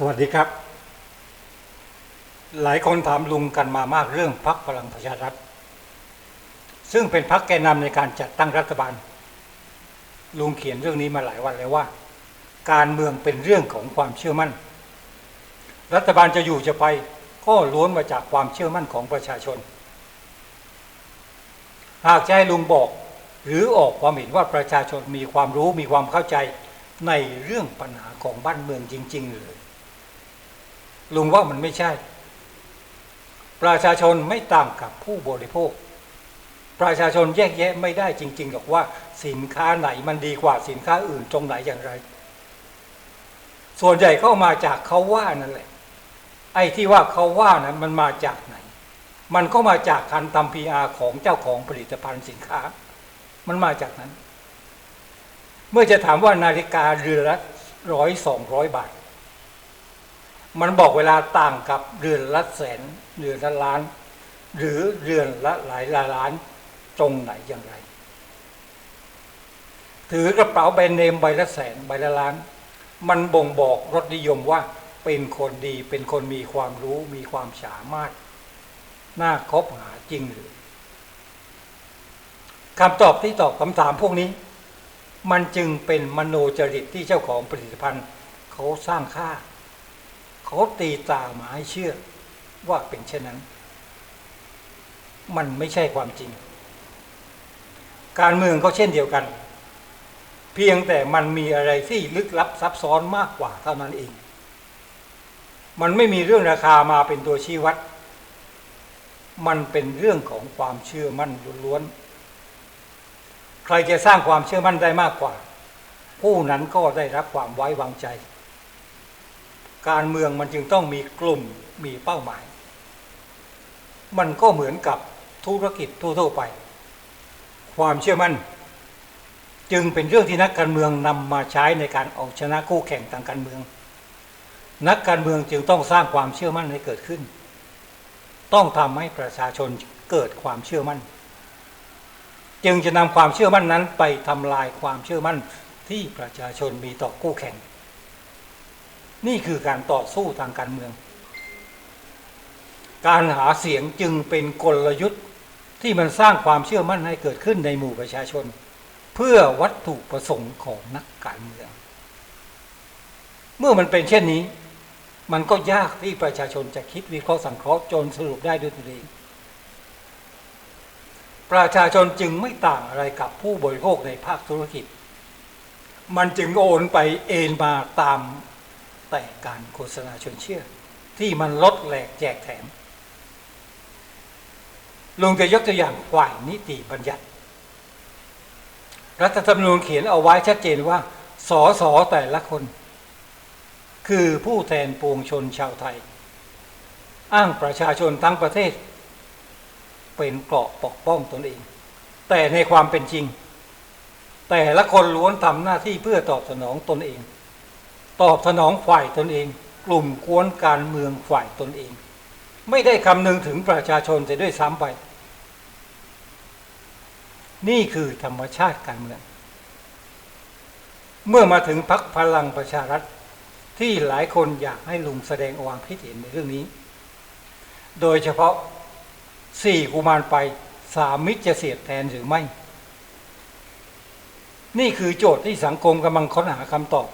สวัสดีครับ หลายคนถามลุงกันมามากเรื่องพักพลังประชารัฐ ซึ่งเป็นพักแกนนำในการจัดตั้งรัฐบาล ลุงเขียนเรื่องนี้มาหลายวันแล้วว่า การเมืองเป็นเรื่องของความเชื่อมั่น รัฐบาลจะอยู่จะไปก็ล้วนมาจากความเชื่อมั่นของประชาชน หากจะให้ลุงบอก หรือออกความเห็นว่าประชาชนมีความรู้มีความเข้าใจในเรื่องปัญหาของบ้านเมืองจริง ๆ เลย ลุงว่ามันไม่ใช่ ประชาชนไม่ต่างกับผู้บริโภค ประชาชนแยกแยะไม่ได้จริงๆหรอกว่าสินค้าไหนมันดีกว่าสินค้าอื่นตรงไหนอย่างไร ส่วนใหญ่ก็มาจากเขาว่านั่นแหละ ไอ้ที่ว่าเขาว่านั้นมันมาจากไหน มันก็มาจากการทำพีอาของเจ้าของผลิตภัณฑ์สินค้า มันมาจากนั้น เมื่อจะถามว่านาฬิกาเรือนละร้อยสองร้อยบาท มันบอกเวลาต่างกับเรือนละแสนเรือนละล้าน หรือเรือนละหลายล้านตรงไหนอย่างไร ถือกระเป๋าแบรนด์เนมใบละแสนใบละล้าน มันบ่งบอกรสนิยมว่าเป็นคนดีเป็นคนมีความรู้มีความสามารถ น่าคบหาจริงหรือคำตอบที่ตอบคำถามพวกนี้ มันจึงเป็นมโนจริตที่เจ้าของผลิตภัณฑ์ เขาสร้างค่า เขาตีตาหมาให้เชื่อว่าเป็นเช่นนั้น มันไม่ใช่ความจริง การเมืองก็เช่นเดียวกัน เพียงแต่มันมีอะไรที่ลึกลับซับซ้อนมากกว่าเท่านั้นเอง มันไม่มีเรื่องราคามาเป็นตัวชี้วัด มันเป็นเรื่องของความเชื่อมั่นล้วนๆใครจะสร้างความเชื่อมั่นได้มากกว่า ผู้นั้นก็ได้รับความไว้วางใจ การเมืองมันจึงต้องมีกลุ่มมีเป้าหมาย มันก็เหมือนกับธุรกิจทั่วๆไป ความเชื่อมั่น จึงเป็นเรื่องที่นักการเมืองนำมาใช้ในการเอาชนะคู่แข่งทางการเมือง นักการเมืองจึงต้องสร้างความเชื่อมั่นให้เกิดขึ้น ต้องทำให้ประชาชนเกิดความเชื่อมั่น จึงจะนำความเชื่อมั่นนั้นไปทำลายความเชื่อมั่นที่ประชาชนมีต่อคู่แข่ง นี่คือการต่อสู้ทางการเมือง การหาเสียงจึงเป็นกลยุทธ์ที่มันสร้างความเชื่อมั่นให้เกิดขึ้นในหมู่ประชาชน เพื่อวัตถุประสงค์ของนักการเมือง เมื่อมันเป็นเช่นนี้ มันก็ยากที่ประชาชนจะคิดวิเคราะห์สังเคราะห์จนสรุปได้ด้วยตัวเองประชาชนจึงไม่ต่างอะไรกับผู้บริโภคในภาคธุรกิจ มันจึงโอนไปเอ็นมาตาม แต่การโฆษณาชวนเชื่อ ที่มันลดแหลกแจกแถมลุงจะยกตัวอย่างฝ่ายนิติบัญญัติ รัฐธรรมนูญเขียนเอาไว้ชัดเจนว่าสอสอแต่ละคน คือผู้แทนปวงชนชาวไทย อ้างประชาชนทั้งประเทศ เป็นเกราะปกป้องตนเอง แต่ในความเป็นจริง แต่ละคนล้วนทำหน้าที่เพื่อตอบสนองตนเอง ตอบสนองฝ่ายตนเอง กลุ่มกวนการเมืองฝ่ายตนเอง ไม่ได้คำนึงถึงประชาชนจะด้วยซ้ำไป นี่คือธรรมชาติการเมือง เมื่อมาถึงพักพลังประชารัฐที่หลายคนอยากให้ลุงแสดงความคิดเห็นในเรื่องนี้ โดยเฉพาะสี่กุมารไปสามมิตรจะเสียดแทนหรือไม่ นี่คือโจทย์ที่สังคมกำลังค้นหาคำตอบ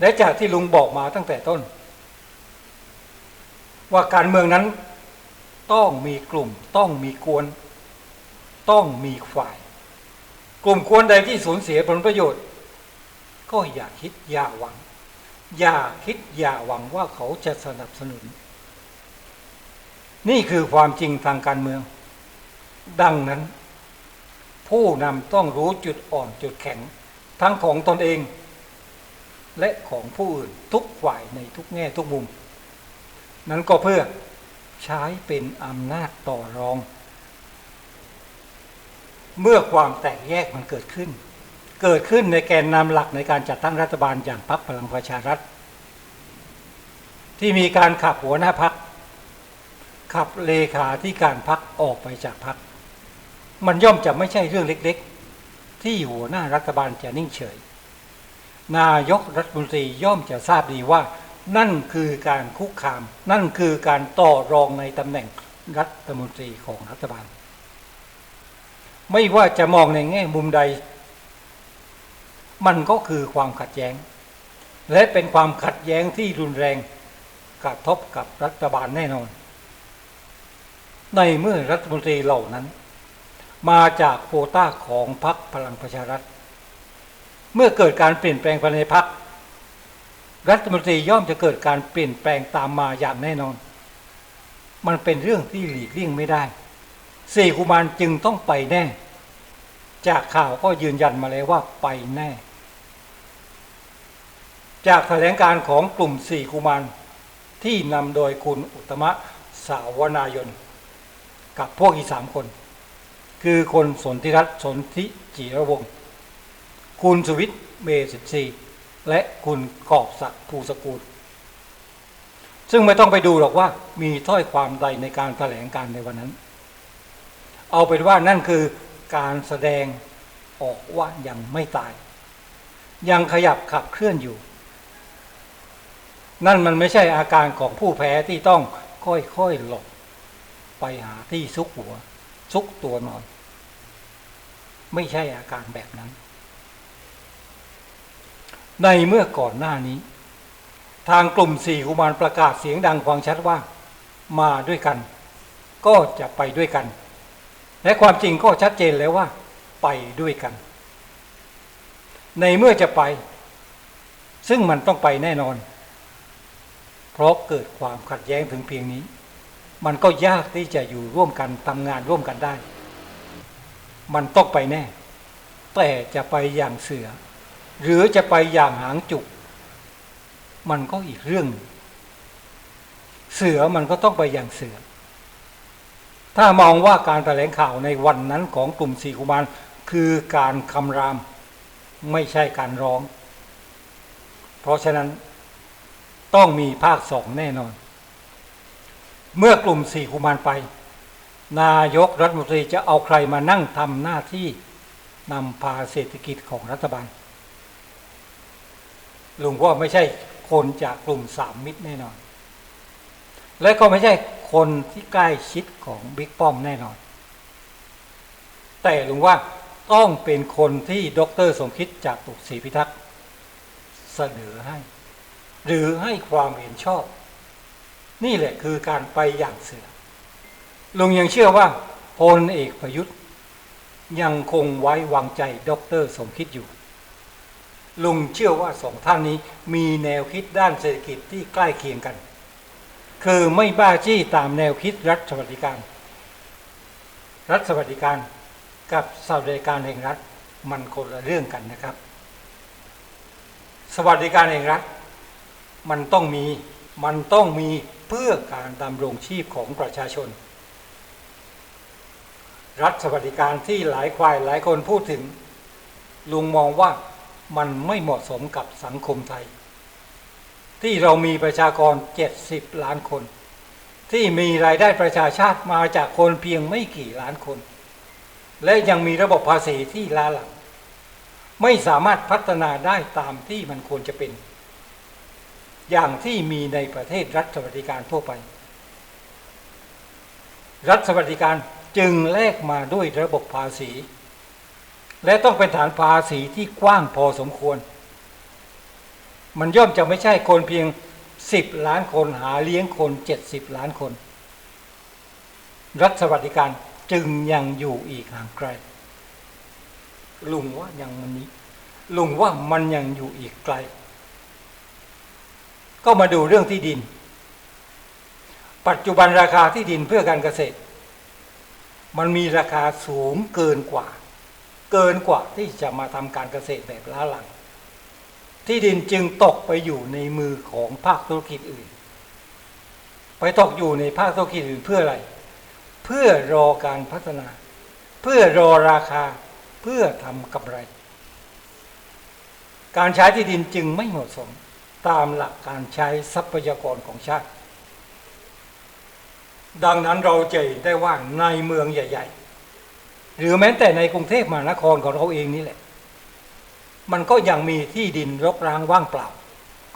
และจากที่ลุงบอกมาตั้งแต่ต้น ว่าการเมืองนั้น ต้องมีกลุ่ม ต้องมีกวน ต้องมีฝ่าย กลุ่มกวนใดที่สูญเสียผลประโยชน์ ก็อย่าคิดอย่าหวัง อย่าคิดอย่าหวังว่าเขาจะสนับสนุน นี่คือความจริงทางการเมือง ดังนั้น ผู้นำต้องรู้จุดอ่อนจุดแข็ง ทั้งของตนเอง และของผู้อื่นทุกฝ่ายในทุกแง่ทุกมุม นั้นก็เพื่อใช้เป็นอำนาจต่อรอง เมื่อความแตกแยกมันเกิดขึ้น เกิดขึ้นในแกนนำหลักในการจัดตั้งรัฐบาลอย่างพรรคพลังประชารัฐ ที่มีการขับหัวหน้าพักขับเลขาที่การพักออกไปจากพัก มันย่อมจะไม่ใช่เรื่องเล็ก ๆ ที่หัวหน้ารัฐบาลจะนิ่งเฉย นายกรัฐมนตรีย่อมจะทราบดีว่า นั่นคือการคุกคาม นั่นคือการต่อรองในตำแหน่งรัฐมนตรีของรัฐบาล ไม่ว่าจะมองในแง่มุมใด มันก็คือความขัดแย้ง และเป็นความขัดแย้งที่รุนแรงกระทบกับรัฐบาลแน่นอน ในเมื่อรัฐมนตรีเหล่านั้น มาจากโควต้าของพรรคพลังประชารัฐ เมื่อเกิดการเปลี่ยนแปลงภายในพรรครัฐมนตรีย่อมจะเกิดการเปลี่ยนแปลงตามมาอย่างแน่นอน มันเป็นเรื่องที่หลีกเลี่ยงไม่ได้สี่กุมารจึงต้องไปแน่ จากข่าวก็ยืนยันมาแล้วว่าไปแน่ จากแถลงการของกลุ่มสี่กุมารที่นำโดยคุณอุตมะสาวนายน กับพวกอีกสามคน คือคนสนธิรัตน์สนธิจิรวงศ์ คุณสุวิทย์เมสิทธีและคุณกอบศักดิ์ภูสกุล ซึ่งไม่ต้องไปดูหรอกว่ามีถ้อยความใดในการแถลงการในวันนั้น เอาเป็นว่านั่นคือการแสดงออกว่ายังไม่ตาย ยังขยับขับเคลื่อนอยู่ นั่นมันไม่ใช่อาการของผู้แพ้ที่ต้องค่อยๆหลบไปหาที่ซุกหัว ซุกตัวนอน ไม่ใช่อาการแบบนั้น ในเมื่อก่อนหน้านี้ ทางกลุ่มสี่กุมารประกาศเสียงดังฟังชัดว่า มาด้วยกัน ก็จะไปด้วยกัน และความจริงก็ชัดเจนแล้วว่า ไปด้วยกัน ในเมื่อจะไป ซึ่งมันต้องไปแน่นอน เพราะเกิดความขัดแย้งถึงเพียงนี้ มันก็ยากที่จะอยู่ร่วมกันทำงานร่วมกันได้ มันต้องไปแน่ แต่จะไปอย่างเสือ หรือจะไปอย่างหางจุก มันก็อีกเรื่อง เสือมันก็ต้องไปอย่างเสือ ถ้ามองว่าการแถลงข่าวในวันนั้นของกลุ่มสี่กุมารคือการคำรามไม่ใช่การร้อง เพราะฉะนั้นต้องมีภาคสองแน่นอน เมื่อกลุ่มสี่กุมารไป นายกรัฐมนตรีจะเอาใครมานั่งทำหน้าที่นำพาเศรษฐกิจของรัฐบาล ลุงว่าไม่ใช่คนจากกลุ่มสามมิตรแน่นอน และก็ไม่ใช่คนที่ใกล้ชิดของบิ๊กป้อมแน่นอน แต่ลุงว่าต้องเป็นคนที่ดรสมคิดจากตุกศรีพิทักษ์เสนอให้ หรือให้ความเห็นชอบ นี่แหละคือการไปอย่างเสือลุงยังเชื่อว่าพลเอกประยุทธ์ ยังคงไว้วางใจดรสมคิดอยู่ ลุงเชื่อว่าสองท่านนี้มีแนวคิดด้านเศรษฐกิจที่ใกล้เคียงกัน คือไม่บ้าจี้ตามแนวคิดรัฐสวัสดิการ รัฐสวัสดิการกับสวัสดิการแห่งรัฐมันคนละเรื่องกันนะครับ สวัสดิการแห่งรัฐ มันต้องมีมันต้องมีเพื่อการดำรงชีพของประชาชน รัฐสวัสดิการที่หลายควายหลายคนพูดถึงลุงมองว่า มันไม่เหมาะสมกับสังคมไทย ที่เรามีประชากร 70 ล้านคน ที่มีรายได้ประชาชาติมาจากคนเพียงไม่กี่ล้านคน และยังมีระบบภาษีที่ล้าหลัง ไม่สามารถพัฒนาได้ตามที่มันควรจะเป็น อย่างที่มีในประเทศรัฐสวัสดิการทั่วไป รัฐสวัสดิการจึงแลกมาด้วยระบบภาษี และต้องเป็นฐานภาษีที่กว้างพอสมควร มันย่อมจะไม่ใช่คนเพียงสิบล้านคนหาเลี้ยงคนเจ็ดสิบล้านคน รัฐสวัสดิการจึงยังอยู่อีกห่างไกล ลุงว่ายังมันนี้ ลุงว่ามันยังอยู่อีกไกล ก็มาดูเรื่องที่ดิน ปัจจุบันราคาที่ดินเพื่อการเกษตร มันมีราคาสูงเกินกว่า เกินกว่าที่จะมาทำการเกษตรแบบล้าหลัง ที่ดินจึงตกไปอยู่ในมือของภาคธุรกิจอื่น ไปตกอยู่ในภาคธุรกิจอื่นเพื่ออะไร เพื่อรอการพัฒนา เพื่อรอราคาเพื่อทำกำไร การใช้ที่ดินจึงไม่เหมาะสมตามหลักการใช้ทรัพยากรของชาติ ดังนั้นเราจะเห็นได้ว่าในเมืองใหญ่ ๆ หรือแม้แต่ในกรุงเทพมหานครของเราเองนี่แหละ มันก็ยังมีที่ดินรกร้างว่างเปล่า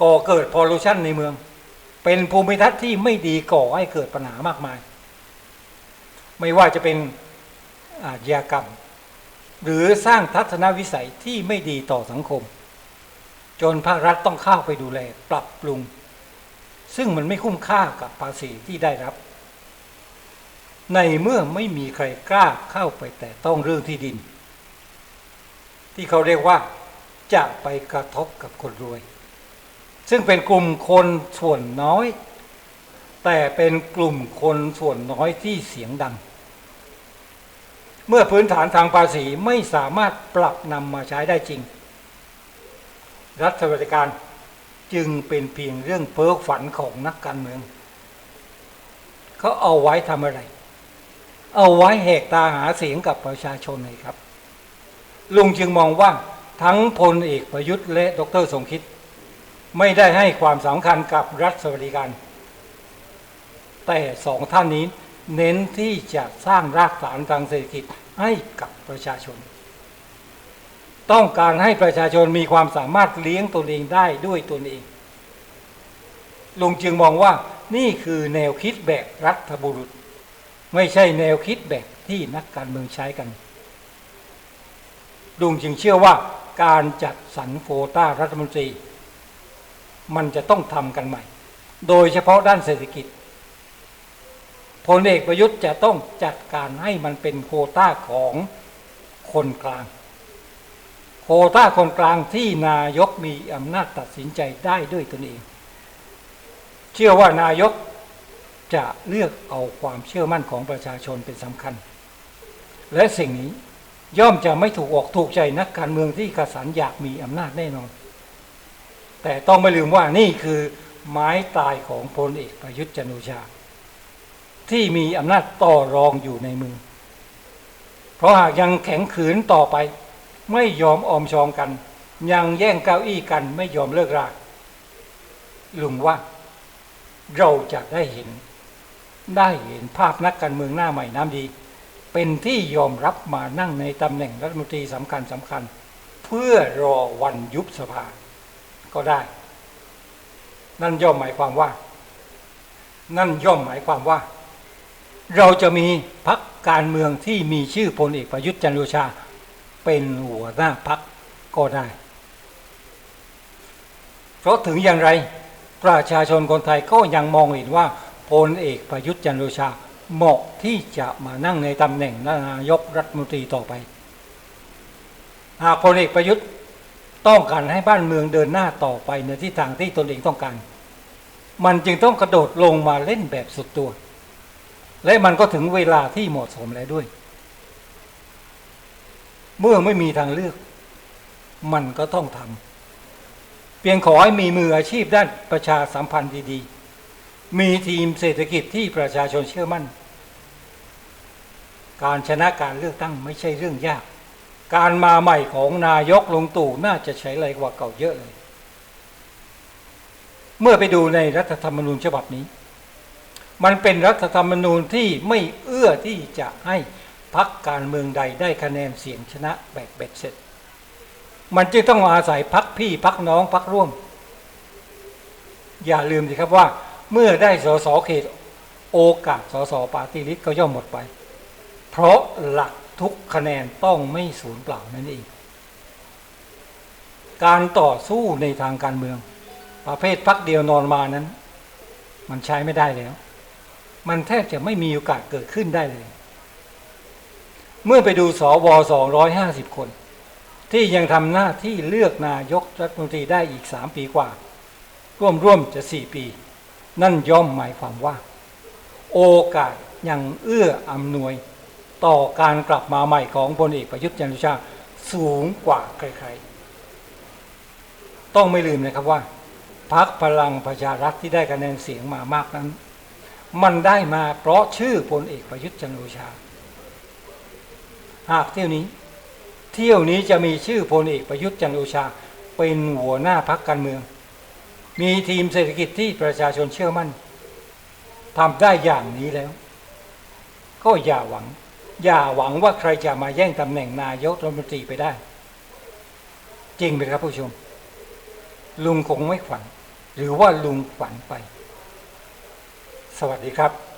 ก่อเกิดพอลูชันในเมือง เป็นภูมิทัศน์ที่ไม่ดีก่อให้เกิดปัญหามากมาย ไม่ว่าจะเป็นอาชญากรรม หรือสร้างทัศนวิสัยที่ไม่ดีต่อสังคม จนภาครัฐต้องเข้าไปดูแลปรับปรุง ซึ่งมันไม่คุ้มค่ากับภาษีที่ได้รับ ในเมื่อไม่มีใครกล้าเข้าไปแต่ต้องเรื่องที่ดิน ที่เขาเรียกว่าจะไปกระทบกับคนรวย ซึ่งเป็นกลุ่มคนส่วนน้อย แต่เป็นกลุ่มคนส่วนน้อยที่เสียงดัง เมื่อพื้นฐานทางภาษีไม่สามารถปรับนำมาใช้ได้จริง รัฐบริการจึงเป็นเพียงเรื่องเพ้อฝันของนักการเมือง เขาเอาไว้ทำอะไร เอาไว้แหกตาหาเสียงกับประชาชนเลยครับ ลุงจึงมองว่าทั้งพลเอกประยุทธ์และดรสมคิด ไม่ได้ให้ความสำคัญกับรัฐสวัสดิการ แต่สองท่านนี้เน้นที่จะสร้างรากฐานทางเศรษฐกิจให้กับประชาชน ต้องการให้ประชาชนมีความสามารถเลี้ยงตนเองได้ด้วยตนเองลุงจึงมองว่านี่คือแนวคิดแบบรัฐบุรุษ ไม่ใช่แนวคิดแบบที่นักการเมืองใช้กันลุงจึงเชื่อว่าการจัดสรรโควต้ารัฐมนตรี มันจะต้องทำกันใหม่ โดยเฉพาะด้านเศรษฐกิจพลเอกประยุทธ์จะต้องจัดการให้มันเป็นโควต้าของคนกลาง โควต้าคนกลางที่นายกมีอำนาจตัดสินใจได้ด้วยตนเอง เชื่อว่านายก จะเลือกเอาความเชื่อมั่นของประชาชนเป็นสำคัญ และสิ่งนี้ย่อมจะไม่ถูกออกถูกใจนักการเมืองที่กระสันอยากมีอำนาจแน่นอน แต่ต้องไม่ลืมว่านี่คือไม้ตายของพลเอกประยุทธ์จันโอชา ที่มีอำนาจต่อรองอยู่ในมือ เพราะหากยังแข็งขืนต่อไป ไม่ยอมออมชองกัน ยังแย่งเก้าอี้กันไม่ยอมเลิกราลุงว่าเราจะได้เห็น ได้เห็นภาพนักการเมืองหน้าใหม่น้ำดี เป็นที่ยอมรับมานั่งในตำแหน่งรัฐมนตรีสำคัญสำคัญ เพื่อรอวันยุบสภาก็ได้ นั่นย่อมหมายความว่า นั่นย่อมหมายความว่า เราจะมีพักการเมืองที่มีชื่อพลเอกประยุทธ์จันทร์โอชา เป็นหัวหน้าพักก็ได้ เพราะถึงอย่างไร ประชาชนคนไทยก็ยังมองเห็นว่า พลเอกประยุทธ์จันทร์โอชาเหมาะที่จะมานั่งในตำแหน่งนายกรัฐมนตรีต่อไปหากพลเอกประยุทธ์ต้องการให้บ้านเมืองเดินหน้าต่อไปในทิศทางที่ตนเองต้องการ มันจึงต้องกระโดดลงมาเล่นแบบสุดตัว และมันก็ถึงเวลาที่เหมาะสมแล้วด้วย เมื่อไม่มีทางเลือก มันก็ต้องทำเพียงขอให้มีมืออาชีพด้านประชาสัมพันธ์ดีๆ มีทีมเศรษฐกิจที่ประชาชนเชื่อมั่น การชนะการเลือกตั้งไม่ใช่เรื่องยาก การมาใหม่ของนายกลงตู่น่าจะใช้ไรกว่าเก่าเยอะเลย เมื่อไปดูในรัฐธรรมนูญฉบับนี้ มันเป็นรัฐธรรมนูญที่ไม่เอื้อที่จะให้พักการเมืองใดได้คะแนนเสียงชนะแบบเบ็ดเสร็จ มันจึงต้องอาศัยพักพี่พักน้องพักร่วม อย่าลืมสิครับว่า เมื่อได้สสเขตโอกาสสสปาร์ตี้ลิสก็ย่อมหมดไป เพราะหลักทุกคะแนนต้องไม่สูญเปล่านั่นเอง การต่อสู้ในทางการเมือง ประเภทพักเดียวนอนมานั้น มันใช้ไม่ได้แล้ว มันแทบจะไม่มีโอกาสเกิดขึ้นได้เลย เมื่อไปดูสว250คน ที่ยังทำหน้าที่เลือกนายกรัฐมนตรีได้อีก3ปีกว่า ร่วมร่วมจะ4ปี นั่นย่อมหมายความว่า โอกาสยังเอื้ออำนวย ต่อการกลับมาใหม่ของพลเอกประยุทธ์จันทร์โอชาสูงกว่าใครๆ ต้องไม่ลืมนะครับว่าพักพลังประชารัฐที่ได้คะแนนเสียงมามากนั้น มันได้มาเพราะชื่อพลเอกประยุทธ์จันทร์โอชา หากเที่ยวนี้ เที่ยวนี้จะมีชื่อพลเอกประยุทธ์จันทร์โอชา เป็นหัวหน้าพักการเมือง มีทีมเศรษฐกิจที่ประชาชนเชื่อมั่นทำได้อย่างนี้แล้ว ก็อย่าหวัง อย่าหวังว่าใครจะมาแย่งตำแหน่งนายกรัฐมนตรีไปได้ จริงไหมครับผู้ชม ลุงคงไม่ฝัน หรือว่าลุงฝันไป สวัสดีครับ